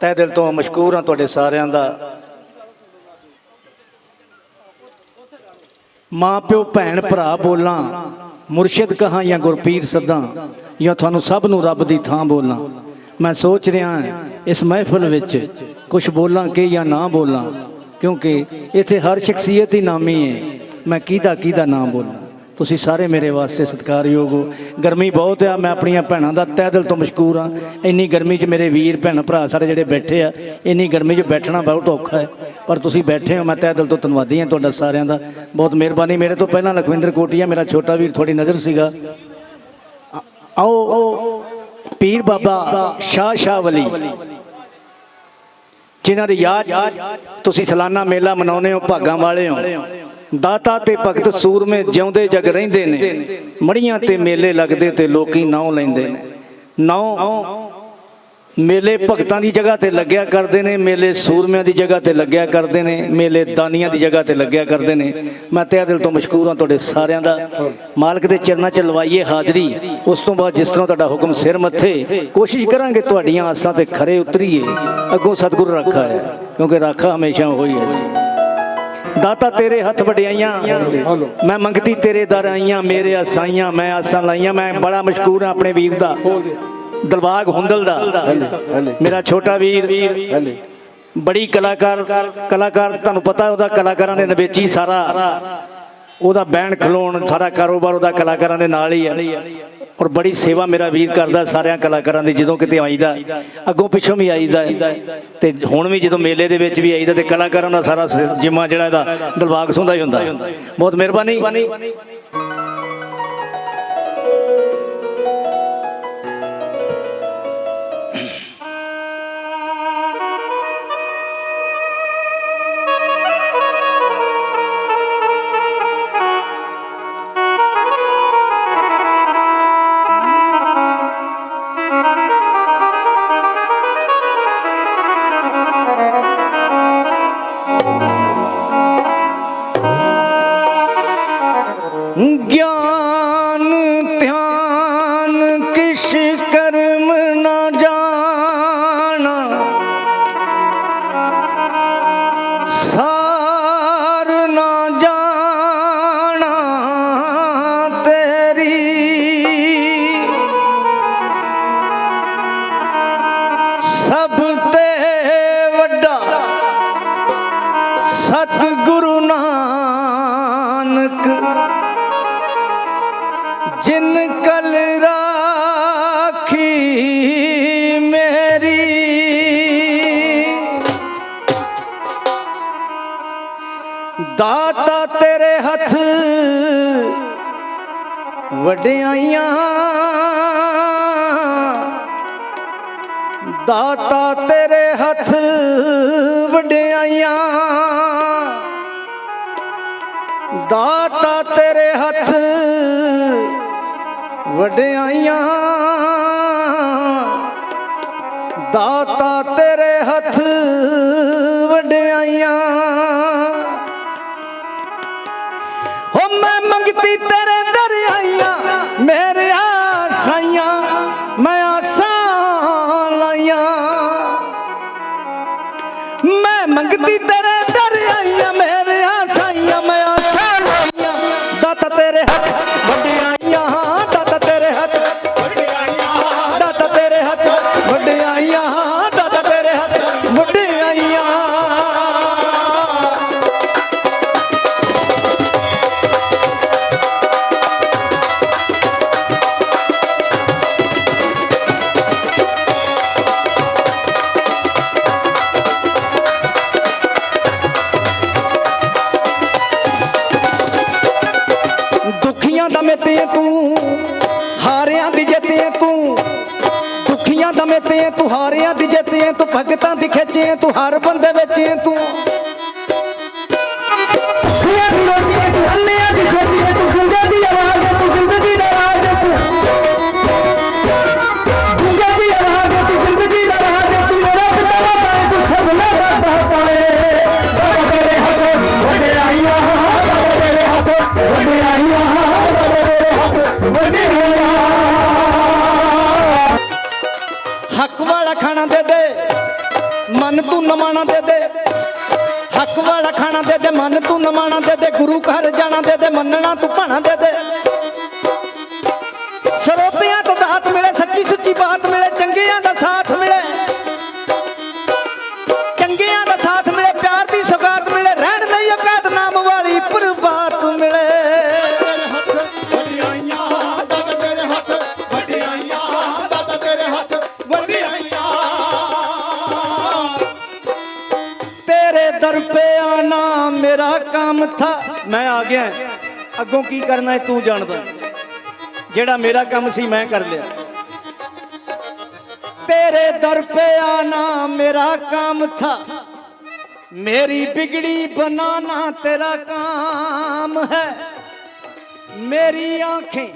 ਤਹਿ ਦਿਲ ਤੋਂ ਮਸ਼ਕੂਰ ਹਾਂ ਤੁਹਾਡੇ ਸਾਰਿਆਂ ਦਾ। ਮਾਂ ਪਿਓ, ਭੈਣ, ਭਰਾ ਬੋਲਾਂ, ਮੁਰਸ਼ਿਦ ਕਹਾਂ ਜਾਂ ਗੁਰਪੀਰ ਸੱਦਾਂ, ਜਾਂ ਤੁਹਾਨੂੰ ਸਭ ਨੂੰ ਰੱਬ ਦੀ ਥਾਂ ਬੋਲਾਂ। ਮੈਂ ਸੋਚ ਰਿਹਾ ਇਸ ਮਹਿਫਲ ਵਿੱਚ ਕੁਝ ਬੋਲਾਂ ਕਿ ਜਾਂ ਨਾ ਬੋਲਾਂ, ਕਿਉਂਕਿ ਇੱਥੇ ਹਰ ਸ਼ਖਸੀਅਤ ਹੀ ਨਾਮੀ ਹੈ। ਮੈਂ ਕਿਹਦਾ ਕਿਹਦਾ ਨਾਮ ਬੋਲਾਂ? ਤੁਸੀਂ ਸਾਰੇ ਮੇਰੇ ਵਾਸਤੇ ਸਤਿਕਾਰਯੋਗ ਹੋ। ਗਰਮੀ ਬਹੁਤ ਆ, ਮੈਂ ਆਪਣੀਆਂ ਭੈਣਾਂ ਦਾ ਤਹਿ ਦਿਲ ਤੋਂ ਮਸ਼ਕੂਰ ਹਾਂ। ਇੰਨੀ ਗਰਮੀ 'ਚ ਮੇਰੇ ਵੀਰ, ਭੈਣ, ਭਰਾ ਸਾਰੇ ਜਿਹੜੇ ਬੈਠੇ ਆ, ਇੰਨੀ ਗਰਮੀ 'ਚ ਬੈਠਣਾ ਬਹੁਤ ਔਖਾ ਹੈ। ਪਰ ਤੁਸੀਂ ਬੈਠੇ ਹੋ, ਮੈਂ ਤਹਿ ਦਿਲ ਤੋਂ ਧੰਨਵਾਦੀ ਹਾਂ ਤੁਹਾਡਾ ਸਾਰਿਆਂ ਦਾ। ਬਹੁਤ ਮਿਹਰਬਾਨੀ। ਮੇਰੇ ਤੋਂ ਪਹਿਲਾਂ ਲਖਵਿੰਦਰ ਕੋਟੀਆ, ਮੇਰਾ ਛੋਟਾ ਵੀਰ, ਤੁਹਾਡੀ ਨਜ਼ਰ ਸੀਗਾ। ਆ- ਆਓ, ਪੀਰ ਬਾਬਾ ਸ਼ਾਹ ਸ਼ਾਹ ਵਲੀ, ਜਿਨ੍ਹਾਂ ਦੀ ਯਾਦ 'ਚ ਤੁਸੀਂ ਸਾਲਾਨਾ ਮੇਲਾ ਮਨਾਉਂਦੇ ਹੋ, ਭਾਗਾਂ ਵਾਲੇ ਹੋ। ਦਾਤਾ ਤੇ ਭਗਤ ਸੂਰਮੇ ਜਿਉਂਦੇ ਜਗ ਰਹਿੰਦੇ ਨੇ। ਮੜੀਆਂ ਤੇ ਮੇਲੇ ਲੱਗਦੇ ਤੇ ਲੋਕੀ ਨਾਉ ਲੈਂਦੇ ਨੇ। ਨਾਉ ਮੇਲੇ ਭਗਤਾਂ ਦੀ ਜਗ੍ਹਾ ਤੇ ਲੱਗਿਆ ਕਰਦੇ ਨੇ, ਮੇਲੇ ਸੂਰਮਿਆਂ ਦੀ ਜਗ੍ਹਾ ਤੇ ਲੱਗਿਆ ਕਰਦੇ ਨੇ, ਮੇਲੇ ਦਾਨੀਆਂ ਦੀ ਜਗ੍ਹਾ ਤੇ ਲੱਗਿਆ ਕਰਦੇ ਨੇ। ਮੈਂ ਤਹਿ ਦਿਲ ਤੋਂ ਮਸ਼ਕੂਰ ਹਾਂ ਤੁਹਾਡੇ ਸਾਰਿਆਂ ਦਾ। ਮਾਲਕ ਦੇ ਚਰਨਾਂ 'ਚ ਲਵਾਈਏ ਹਾਜ਼ਰੀ। ਉਸ ਤੋਂ ਬਾਅਦ ਜਿਸ ਤਰ੍ਹਾਂ ਤੁਹਾਡਾ ਹੁਕਮ ਸਿਰ ਮੱਥੇ, ਕੋਸ਼ਿਸ਼ ਕਰਾਂਗੇ ਤੁਹਾਡੀਆਂ ਆਸਾਂ ਤੇ ਖਰੇ ਉਤਰੀਏ। ਅੱਗੋਂ ਸਤਿਗੁਰ ਰਾਖਾ ਹੈ, ਕਿਉਂਕਿ ਰਾਖਾ ਹਮੇਸ਼ਾ ਹੋਈ ਹੈ ਦਾਤਾ ਤੇਰੇ ਹੱਥ ਵਡਿਆਈਆਂ। ਮੈਂ ਮੰਗਤੀ ਤੇਰੇ ਦਰ ਆਈਆਂ ਮੇਰੇ ਆਸਾਈਆਂ ਮੈਂ ਆਸਾਂ ਲਾਈਆਂ। ਮੈਂ ਬੜਾ ਮਸ਼ਕੂਰ ਹਾਂ ਆਪਣੇ ਵੀਰ ਦਾ। ਦਲਬਾਗ ਹੁੰਦਲ ਦਾ। ਮੇਰਾ ਛੋਟਾ ਵੀਰ ਬੜੀ ਕਲਾਕਾਰ ਕਲਾਕਾਰ ਤੁਹਾਨੂੰ ਪਤਾ ਉਹਦਾ ਕਲਾਕਾਰਾਂ ਦੇ ਨਵੇਚੀ ਸਾਰਾ। ਉਹਦਾ ਬੈਂਡ ਖਲੋਣ ਸਾਰਾ ਕਾਰੋਬਾਰ ਉਹਦਾ ਕਲਾਕਾਰਾਂ ਦੇ ਨਾਲ ਹੀ ਹੈ ਔਰ ਬੜੀ ਸੇਵਾ ਮੇਰਾ ਵੀਰ ਕਰਦਾ ਸਾਰਿਆਂ ਕਲਾਕਾਰਾਂ ਦੀ, ਜਦੋਂ ਕਿਤੇ ਆਈਦਾ, ਅੱਗੋਂ ਪਿੱਛੋਂ ਵੀ ਆਈਦਾ। ਤੇ ਹੁਣ ਵੀ ਜਦੋਂ ਮੇਲੇ ਦੇ ਵਿੱਚ ਵੀ ਆਈਦਾ ਤੇ ਕਲਾਕਾਰਾਂ ਦਾ ਸਾਰਾ ਜਿੰਮਾ ਜਿਹੜਾ ਇਹਦਾ ਦਿਲਬਾਗ ਸੁੰਦਾ ਹੀ ਹੁੰਦਾ। ਬਹੁਤ ਮਿਹਰਬਾਨੀ। ਦਾਤਾ ਤੇਰੇ ਹੱਥ ਵਡਿਆਈਆਂ। ਦਾਤਾ ਤੇਰੇ ਹੱਥ ਵਡਿਆਈਆਂ। ਦਾਤਾ ਤੇਰੇ ਹੱਥ ਵਡਿਆਈਆਂ। ਦਾਤਾ ਤੇਰੇ ਹੱਥ ਵਡਿਆਈਆਂ। ਦੁਖੀਆਂ ਦਾ ਮਿੱਤੇ ਤੂੰ, ਹਾਰਿਆਂ ਦੀ ਜਿੱਤੇ ਤੂੰ। ਦੁਖੀਆਂ ਦਾ ਮਿੱਤੇ ਤੂੰ, ਹਾਰਿਆਂ ਦੀ ਜਿੱਤੇ ਤੂੰ, ਭਗਤਾਂ ਦੀ ਖਿੱਚੇ ਤੂੰ, ਹਰ ਬੰਦੇ ਵਿੱਚ ਤੂੰ। ਤੂੰ ਦੇ ਦੇ। ਹੱਕ ਵਾਲਾ ਖਾਣਾ ਦੇ ਦੇ, ਮਨ ਤੂੰ ਨਮਾਣਾ ਦੇ ਦੇ, ਗੁਰੂ ਘਰ ਜਾਣਾ ਦੇ ਦੇ, ਮੰਨਣਾ ਤੂੰ ਭਾਣਾ ਦੇ ਦੇ। ਸਰੋਤਿਆਂ ਤੋਂ ਦਾਤ ਮਿਲੇ, ਸੱਚੀ ਸੁੱਚੀ ਬਾਤ ਮਿਲੇ, ਚੰਗਿਆਂ ਦਾ ਸਾਥ ਮਿਲੇ। ਆਣਾ ਮੇਰਾ ਕੰਮ ਥਾ ਮੈਂ ਆ ਗਿਆ ਅੱਗੋਂ ਕੀ ਕਰਨਾ ਹੈ ਤੂੰ ਜਾਣਦਾ ਜਿਹੜਾ ਮੇਰਾ ਕੰਮ ਸੀ ਮੈਂ ਕਰ ਲਿਆ तेरे दर पे आना मेरा काम था मेरी बिगड़ी बनाना तेरा काम है मेरी आंखें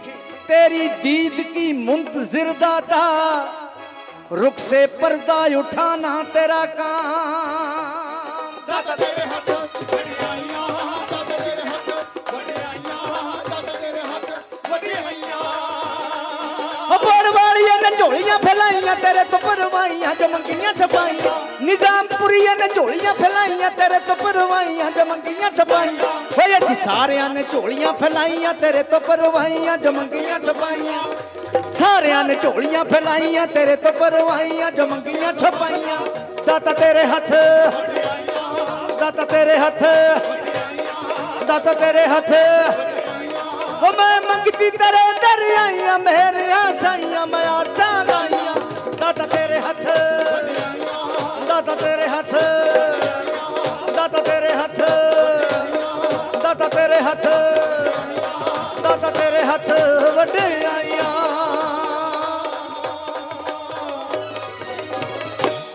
तेरी दीद की मुंतजिर दाता रुख से पर्दा उठाना तेरा काम ਦਾਤਾ ਤੇਰੇ ਹੱਥ ਝੋਲੀਆਂ ਫੈਲਾਈਆਂ, ਤੇਰੇ ਤੋਂ ਪਰਵਾਈਆਂ ਜੋ ਮੰਗੀਆਂ ਛਪਾਈਆਂ। ਨਿਜ਼ਾਮਪੁਰੀਆਂ ਨੇ ਝੋਲੀਆਂ ਫੈਲਾਈਆਂ, ਤੇਰੇ ਤੋਂ ਪਰਵਾਈਆਂ ਜੋ ਮੰਗੀਆਂ ਛਪਾਈਆਂ। ਓਏ ਅਸੀਂ ਸਾਰਿਆਂ ਨੇ ਝੋਲੀਆਂ ਫੈਲਾਈਆਂ, ਤੇਰੇ ਤੋਂ ਪਰਵਾਈਆਂ ਜੋ ਮੰਗੀਆਂ ਛਪਾਈਆਂ। ਸਾਰਿਆਂ ਨੇ ਝੋਲੀਆਂ ਫੈਲਾਈਆਂ, ਤੇਰੇ ਤੋਂ ਪਰਵਾਈਆਂ ਜੋ ਮੰਗੀਆਂ ਛਪਾਈਆਂ। ਦਾਤਾ ਤੇਰੇ ਹੱਥ, ਦਾਤਾ ਤੇਰੇ ਹੱਥ, ਦਾਤਾ ਤੇਰੇ ਹੱਥ। ਹੋ ਮੈਂ ਮੰਗਤੀ ਤੇਰੇ ਦਰ ਆਈਆਂ ਮੇਰੀਆਂ ਸਾਈਆਂ ਮੈਂ ਆਸਾਂ ਹੱਥ ਦਾਤਾ ਵੱਡੇ